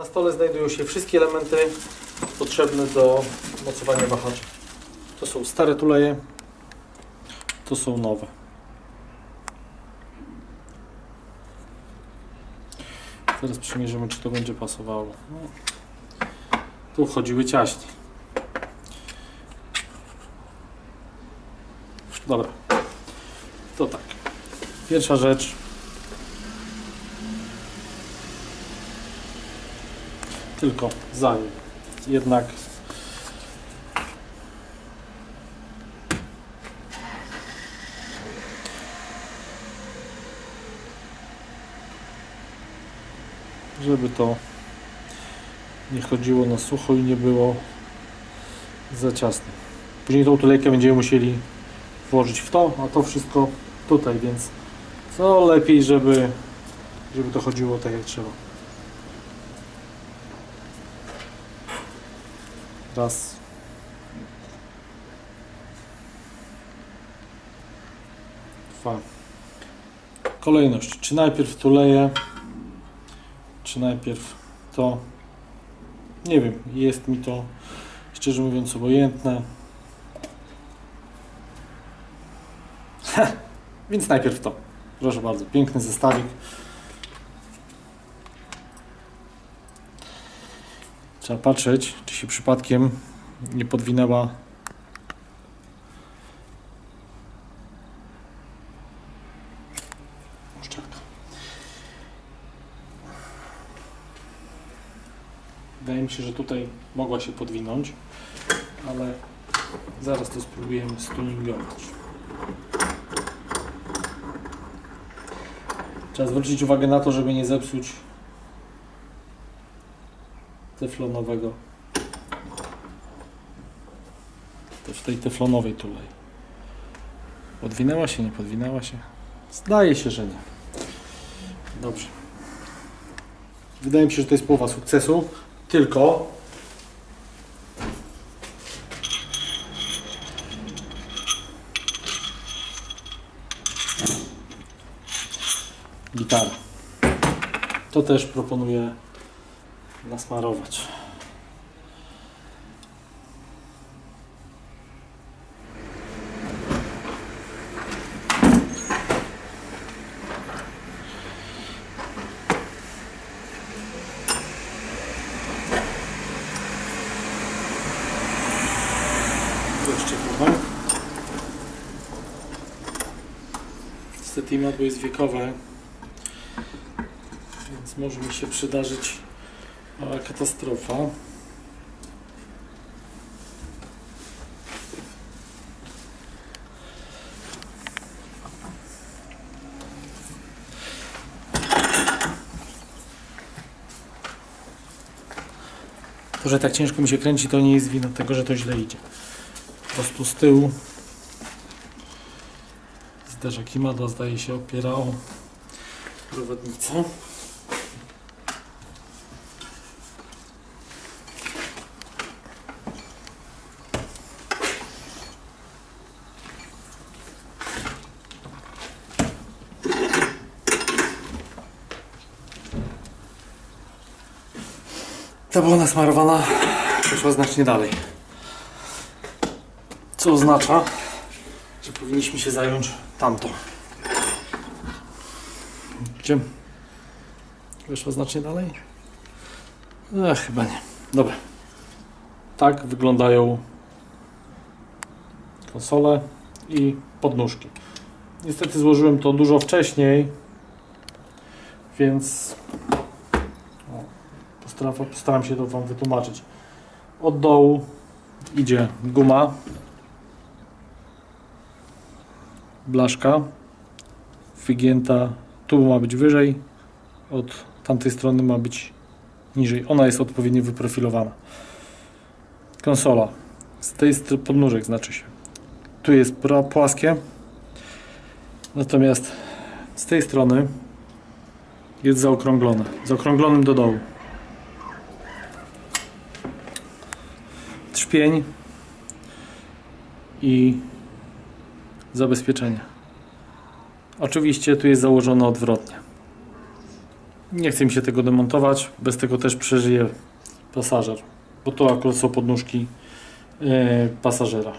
Na stole znajdują się wszystkie elementy potrzebne do mocowania wahacza. To są stare tuleje, to są nowe. Teraz przymierzymy, czy to będzie pasowało. No. Tu wchodziły ciaśniej. Dobra. To tak. Pierwsza rzecz. Tylko zanim jednak żeby to nie chodziło na sucho i nie było za ciasne. Później tą tulejkę będziemy musieli włożyć w to, a to wszystko tutaj, więc co lepiej, żeby, żeby to chodziło tak jak trzeba. Raz. Dwa. Kolejność. Czy najpierw tuleję, czy najpierw to. Nie wiem, jest mi to szczerze mówiąc obojętne. Więc najpierw to. Proszę bardzo, piękny zestawik. Trzeba patrzeć, czy się przypadkiem nie podwinęła uszczelka. Wydaje mi się, że tutaj mogła się podwinąć, ale zaraz to spróbujemy stuningować. Trzeba zwrócić uwagę na to, żeby nie zepsuć teflonowego też tej teflonowej tulej. Podwinęła się, nie podwinęła się? Zdaje się, że nie. Dobrze. Wydaje mi się, że to jest połowa sukcesu, tylko gitara. To też proponuję nasmarować. Jeszcze trochę. Niestety imadło jest wiekowe, więc może mi się przydarzyć katastrofa. To, że tak ciężko mi się kręci, to nie jest wina tego, że to źle idzie. Po prostu z tyłu zderzak imadła zdaje się opiera o prowadnicę. Ta była nasmarowana, poszła znacznie dalej. Co oznacza, że powinniśmy się zająć tamtą. Gdzie? Weszła znacznie dalej? Ech, chyba nie. Dobra. Tak wyglądają konsole i podnóżki. Niestety złożyłem to dużo wcześniej, więc postaram się to Wam wytłumaczyć. Od dołu idzie guma, blaszka, wygięta, tu ma być wyżej, od tamtej strony ma być niżej. Ona jest odpowiednio wyprofilowana. Konsola. Z tej strony podnóżek znaczy się. Tu jest płaskie. Natomiast z tej strony jest zaokrąglone. Zaokrąglonym do dołu. Trzpień i zabezpieczenie. Oczywiście tu jest założone odwrotnie. Nie chce mi się tego demontować, bez tego też przeżyje pasażer, bo to akurat są podnóżki e, pasażera.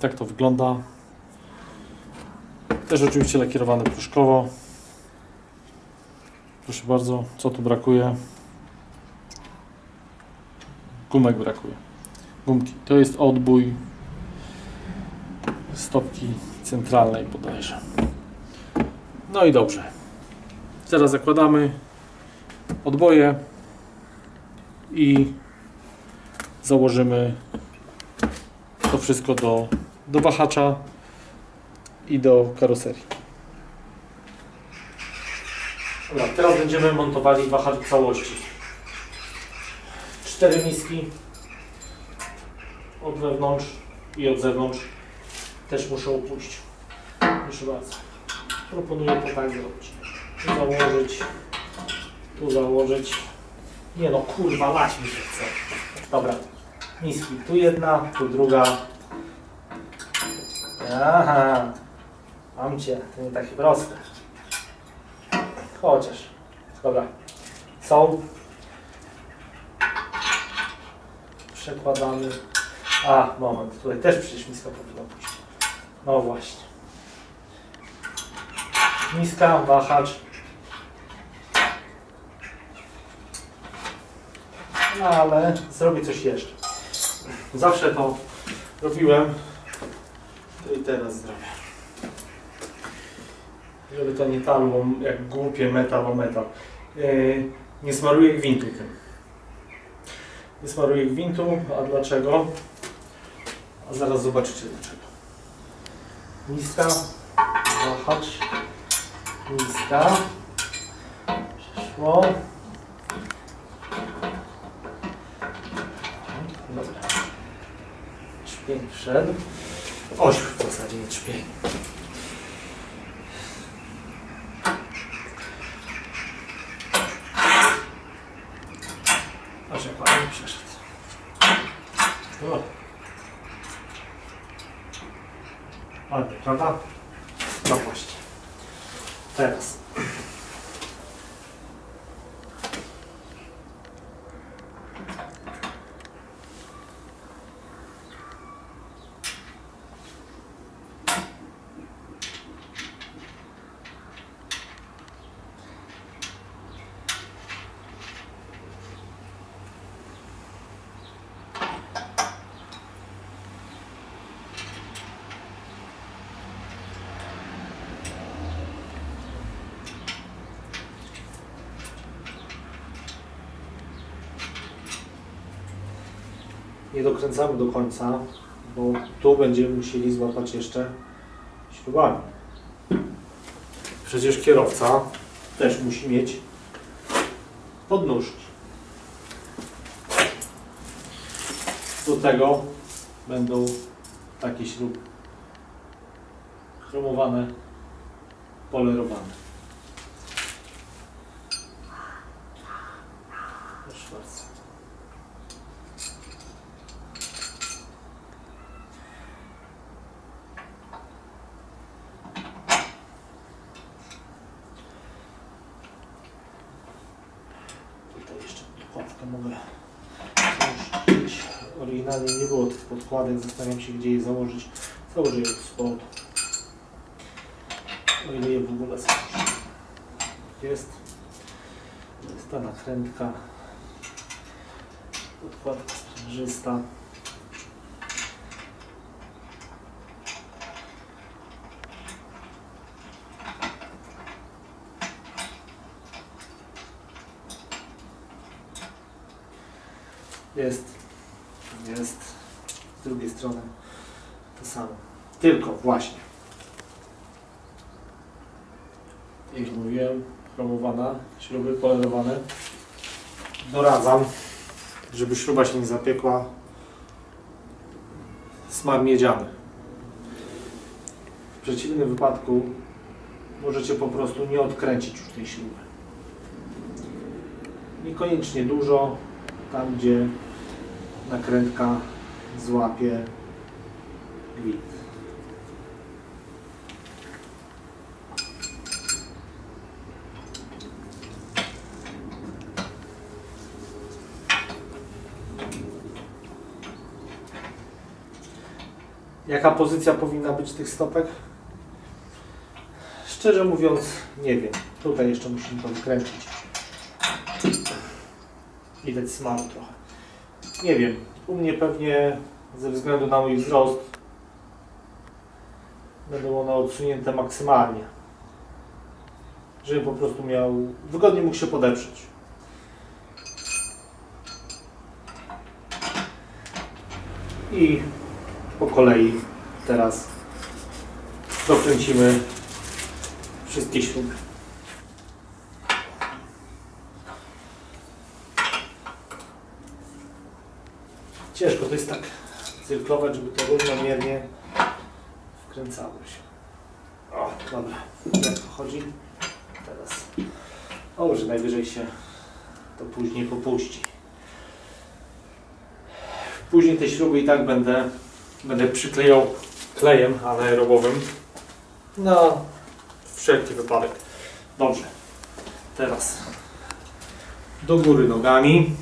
Tak to wygląda. Też oczywiście lakierowane proszkowo. Proszę bardzo, co tu brakuje? Gumek brakuje. Gumki. To jest odbój stopki centralnej bodajże. No i dobrze. Teraz zakładamy odboje i założymy to wszystko do, do wahacza i do karoserii. Dobra, teraz będziemy montowali wahacz w całości. Cztery miski od wewnątrz i od zewnątrz też muszą pójść. Proszę bardzo. Proponuję to tak zrobić. Tu założyć, tu założyć. Nie no, kurwa, lać mi się chce. Dobra, miski. Tu jedna, tu druga. Aha, mam cię. To nie takie proste. Chociaż. Dobra. Są. Przekładamy. A, moment. Tutaj też przecież miska powinna pójść. No właśnie. Miska, wahacz. No ale zrobię coś jeszcze. Zawsze to robiłem. To i teraz zrobię. Żeby to nie tarło jak głupie metal o metal. Yy, nie smaruję gwintu tym. Nie smaruję gwintu, a dlaczego? A zaraz zobaczycie dlaczego. Miska, wahacz, miska. Przeszło. Dobra. Trzpień wszedł. Oś w zasadzie nie trzpień. Aż jak ładnie przeszedł. O. Ładnie, prawda? No właśnie. Teraz. Nie dokręcamy do końca, bo tu będziemy musieli złapać jeszcze śrubami. Przecież kierowca też musi mieć podnóżki. Do tego będą takie śruby chromowane, polerowane. Proszę bardzo. Tutaj jeszcze podkładkę mogę założyć. Oryginalnie nie było tych podkładek, zastanawiam się gdzie je założyć. Założę je od spodu. O ile je w ogóle są. Jest. Jest ta nakrętka. Podkładka sprężysta. Jest. Jest. Z drugiej strony to samo. Tylko właśnie. Jak mówiłem, chromowana, śruby polerowane. Doradzam, żeby śruba się nie zapiekła. Smar miedziany. W przeciwnym wypadku możecie po prostu nie odkręcić już tej śruby. Niekoniecznie dużo, tam gdzie nakrętka złapie gwint. Jaka pozycja powinna być tych stopek? Szczerze mówiąc, nie wiem. Tutaj jeszcze muszę to odkręcić. Widać smaru trochę. Nie wiem. U mnie pewnie ze względu na mój wzrost będą one odsunięte maksymalnie. Żebym po prostu miał, wygodnie mógł się podeprzeć. I po kolei teraz dokręcimy wszystkie śruby. Ciężko to jest tak cyrklować, żeby to równomiernie wkręcało się. O, dobra. Jak to chodzi? Teraz. Dobrze, najwyżej się to później popuści. Później te śruby i tak będę, będę przyklejał klejem anaerobowym na wszelki wypadek. Dobrze. Teraz do góry nogami.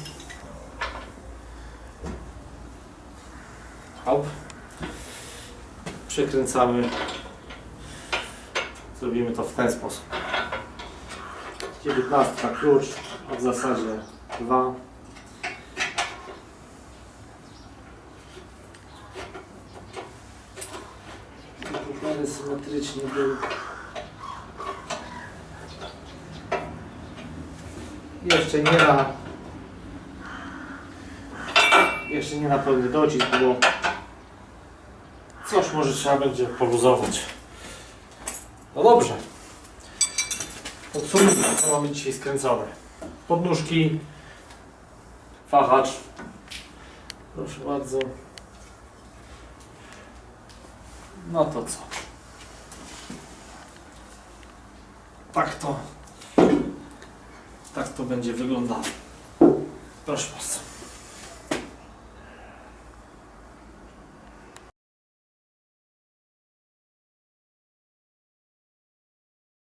Przekręcamy. Zrobimy to w ten sposób. 19 klucz, a w zasadzie 2. W miarę symetrycznie był. Jeszcze nie na jeszcze nie na pełny docisk, bo coś może trzeba będzie poluzować. No dobrze. Podsumujmy, co mamy dzisiaj skręcone. Podnóżki, wahacz. Proszę bardzo. No to co? Tak to. Tak to będzie wyglądało. Proszę bardzo.